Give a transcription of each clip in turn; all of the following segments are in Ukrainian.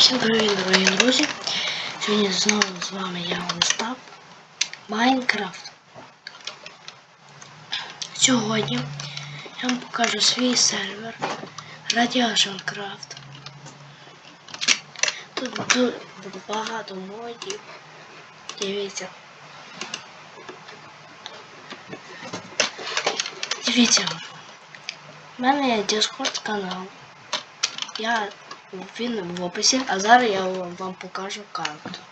Всім привіт, дорогі друзі! Сьогодні знову з вами я Остап. Майнкрафт. Сьогодні я вам покажу свій сервер Radiation Craft. Тут ду- багато модів. Дивіться. Дивіться. У мене є Discord канал. Я він в описі, а зараз я вам покажу карту.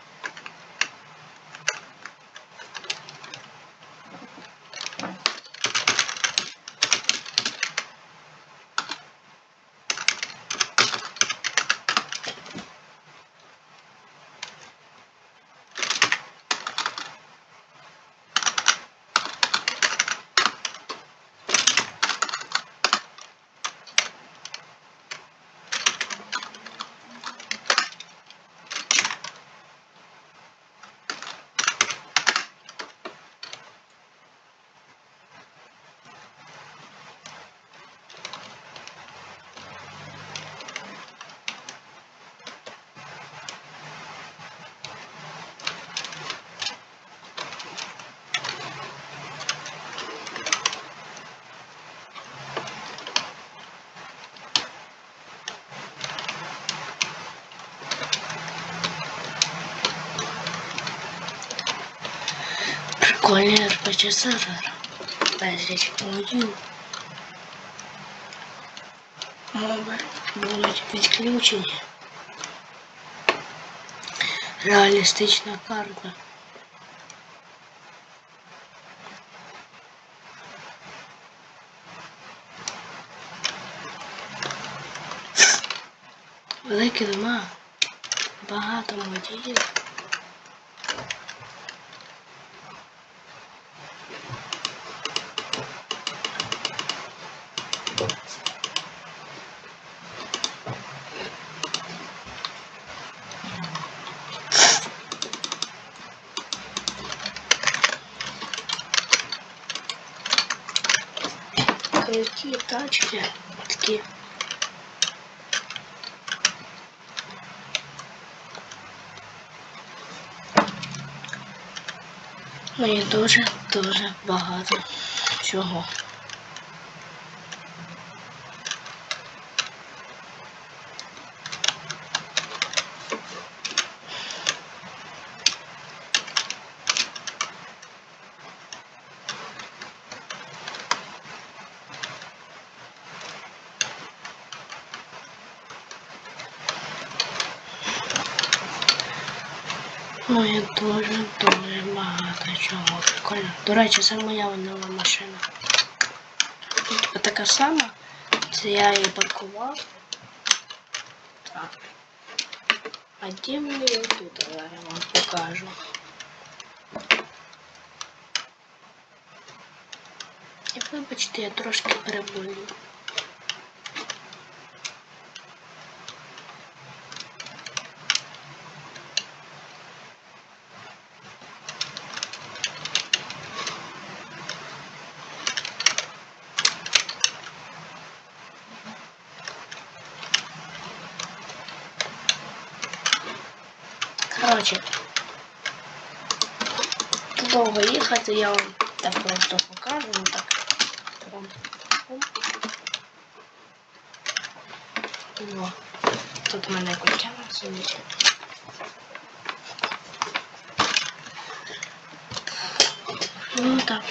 Прикольний РПЧ сервер. Безліч модів. Моби будуть відключені. Реалістична карта. Великі дома. Багато модів. Круті тачки такі. Мені і дуже дуже багато чого. Ну і дуже дуже багато чого. Прикольно. До речі, це моя нова машина. Тут така сама. Це я її паркував. Так. А мені її тут зараз вам покажу. І вибачте, я трошки переболю. Короче, довго їхати, я вам так просто покажу, ну так. Вам. О, тут у мене кутя сидить. Ну так.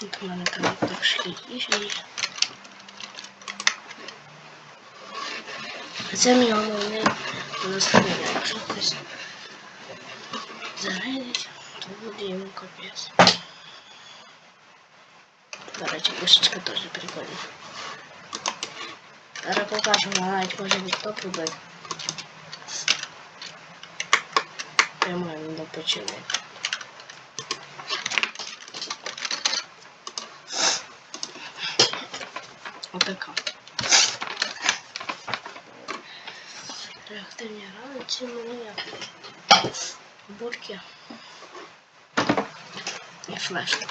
Тут у мене там трошки їжі є. Це мій головний настроєння. Якщо хтось зарядить, то буде йому капець. До речі, пушечка теж прикольна. Зараз покажу, вона навіть може відтоп робити. Прямо не почали. Отака. Реактивні рани ці мені бурки і флешка.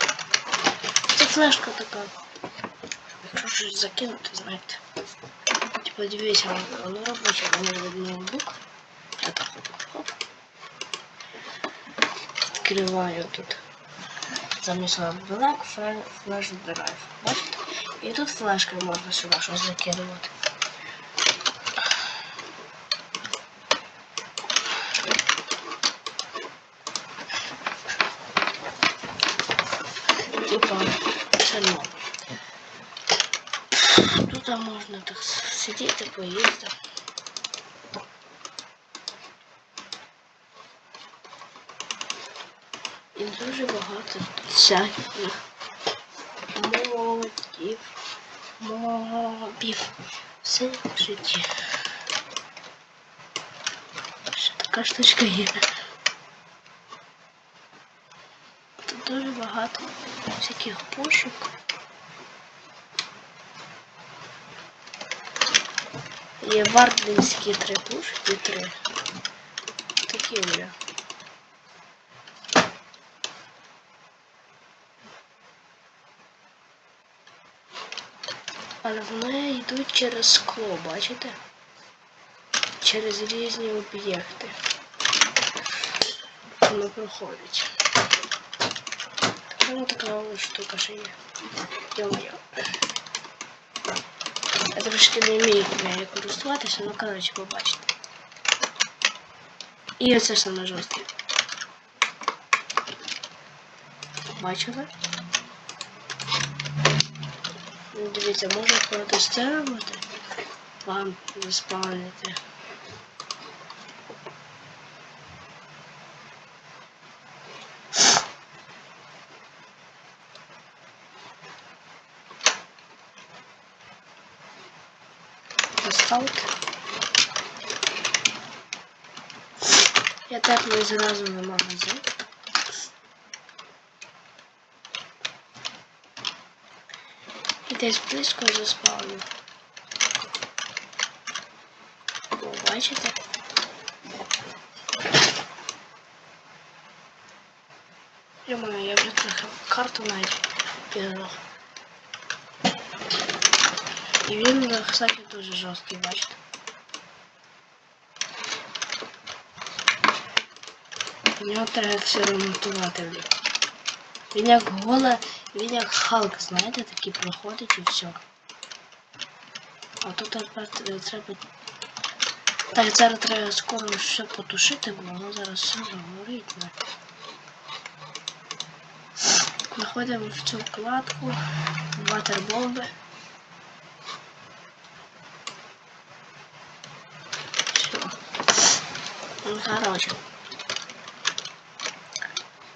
Це флешка така. Якщо щось закинути, знаєте. Типа подивися, воно робоче, у мене від ноутбук. Я так хоп. Відкриваю тут. Замісила Black Flash Flash Drive. Бачите? І тут флешкою можна сюди щось закидувати. Типа, це ну. Тут можна так сидіти, поїсти. І дуже багато всяких мовів, мовів. Все в житті. Ще така штучка є. Тут дуже багато всяких пушок. Є варденські три пушки, три. Такі вже. Але вони йдуть через скло, бачите? Через різні об'єкти. Воно проходить. Ну така ось штука ще є. Йо-моє. Я трошки не вмію нею користуватися, ну коротше побачите. І оце саме жорстке. Бачили? Дивіться, можна протестувати. Вам заспавнити. Пасхалки. Я не зразу на магазин. І десь близько заспавню. О, бачите? Йомаю, я вже трохи карту навіть підграв. І він, кстати, дуже жорсткий, бачите. У нього треба все ремонтувати. Він як гола, він як Халк, знаєте, такий проходить і все. А тут треба. Так, зараз треба скоро все потушити, бо воно зараз все загорить. не. Заходимо в цю вкладку, ватербомби. Все. Ну, короче.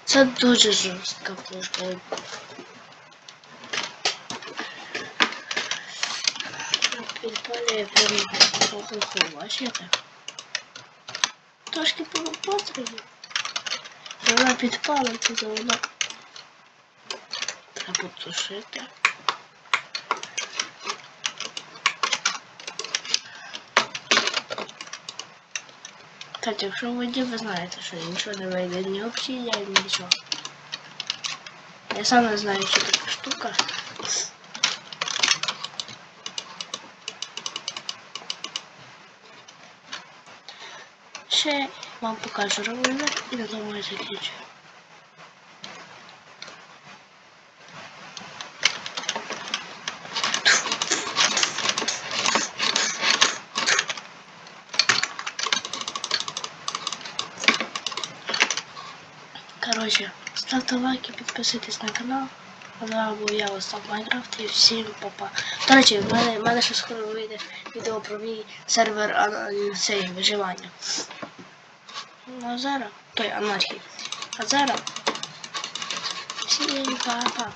Це дуже жорстка пушка. Підпалює прямо охоху, бачите? Трошки пострілів. Вона підпалиться за воно. Треба тушити. Так, якщо в воді ви знаєте, що нічого не вийде, ні обсідя, ні нічого. Я сам не знаю, що така штука. Ще вам покажу револьвер і на тому я закінчу. Короче, ставте лайки, підписуйтесь на канал. Або я Остап Майнкрафт і всім папа. До речі, в мене, в мене ще скоро вийде відео про мій сервер а, цей виживання. Ну а зараз, той анархії. А зараз всім папа.